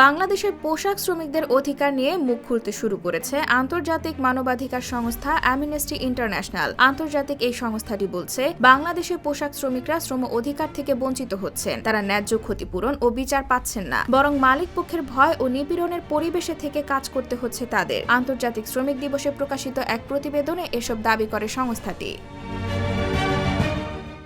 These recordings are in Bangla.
বাংলাদেশের পোশাক শ্রমিকদের অধিকার নিয়ে মুখ খুলতে শুরু করেছে আন্তর্জাতিক মানবাধিকার সংস্থা অ্যামনেস্টি ইন্টারন্যাশনাল। আন্তর্জাতিক এই সংস্থাটি বলছে, বাংলাদেশের পোশাক শ্রমিকরা শ্রম অধিকার থেকে বঞ্চিত হচ্ছেন। তারা ন্যায্য ক্ষতিপূরণ ও বিচার পাচ্ছেন না। বরং মালিক পক্ষের ভয় ও নিপীড়নের পরিবেশে থেকে কাজ করতে হচ্ছে তাদের। আন্তর্জাতিক শ্রমিক দিবসে প্রকাশিত এক প্রতিবেদনে এসব দাবি করে সংস্থাটি।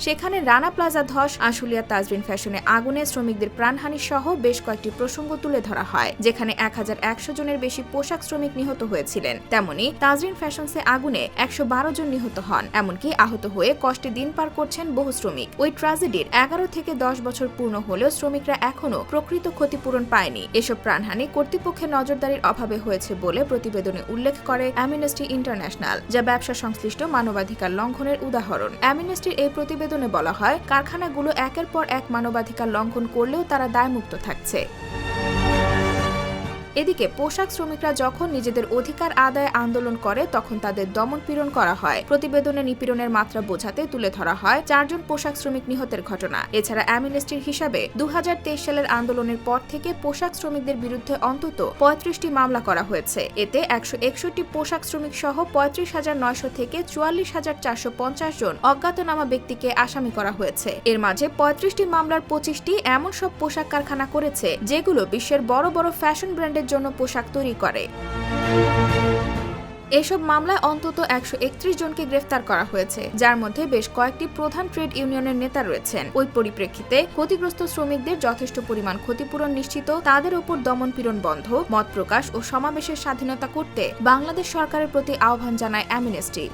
সেখানে রানা প্লাজা ধস, আশুলিয়া তাজরিন ফ্যাশনে আগুনে শ্রমিকদের প্রাণহানি সহ বেশ কয়েকটি প্রসঙ্গ তুলে ধরা হয়, যেখানে এক হাজার একশো জনের বেশি পোশাক শ্রমিক নিহত হয়েছিলেন। তেমনি তাজরিন ফ্যাশনসে আগুনে একশো বারো জন নিহত হন, এমনকি আহত হয়ে কষ্টে দিন পার করছেন বহু শ্রমিক। ওই ট্রাজেডির এগারো থেকে দশ বছর পূর্ণ হলেও শ্রমিকরা এখনও প্রকৃত ক্ষতিপূরণ পায়নি। এসব প্রাণহানি কর্তৃপক্ষের নজরদারির অভাবে হয়েছে বলে প্রতিবেদনে উল্লেখ করে অ্যামিনেস্টি ইন্টারন্যাশনাল, যা ব্যবসা সংশ্লিষ্ট মানবাধিকার লঙ্ঘনের উদাহরণ। অ্যামিনেস্টির এই প্রতিবেদনে বলা হয় কারখানাগুলো একের পর এক মানবাধিকার লঙ্ঘন করলেও তারা দায়মুক্ত থাকছে। এদিকে পোশাক শ্রমিকরা যখন নিজেদের অধিকার আদায় আন্দোলন করে, তখন তাদের দমন পীড়ন করা হয়। প্রতিবেদনে নিপীড়নের মাত্রা বোঝাতে তুলে ধরা হয় চারজন পোশাক শ্রমিক নিহতের ঘটনা। এছাড়া অ্যামিনেস্টির হিসাবে দুহাজার তেইশ সালের আন্দোলনের পর থেকে পোশাক শ্রমিকদের বিরুদ্ধে অন্তত পঁয়ত্রিশটি মামলা করা হয়েছে। এতে একশো একষট্টি পোশাক শ্রমিক সহ পঁয়ত্রিশ হাজার নয়শো থেকে চুয়াল্লিশ হাজার চারশো পঞ্চাশ জন অজ্ঞাতনামা ব্যক্তিকে আসামি করা হয়েছে। এর মাঝে পঁয়ত্রিশটি মামলার পঁচিশটি এমন সব পোশাক কারখানা করেছে, যেগুলো বিশ্বের বড় বড় ফ্যাশন ব্র্যান্ডের জন্য পোশাক তৈরি করে। এসব মামলায় অন্তত একশো একত্রিশ জনকে গ্রেফতার করা হয়েছে, যার মধ্যে বেশ কয়েকটি প্রধান ট্রেড ইউনিয়নের নেতা রয়েছেন। ওই পরিপ্রেক্ষিতে ক্ষতিগ্রস্ত শ্রমিকদের যথেষ্ট পরিমাণ ক্ষতিপূরণ নিশ্চিত, তাদের উপর দমন পীড়ন বন্ধ, মত প্রকাশ ও সমাবেশের স্বাধীনতা করতে বাংলাদেশ সরকারের প্রতি আহ্বান জানায় Amnesty.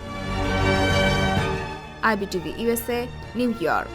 IBTV USA New York.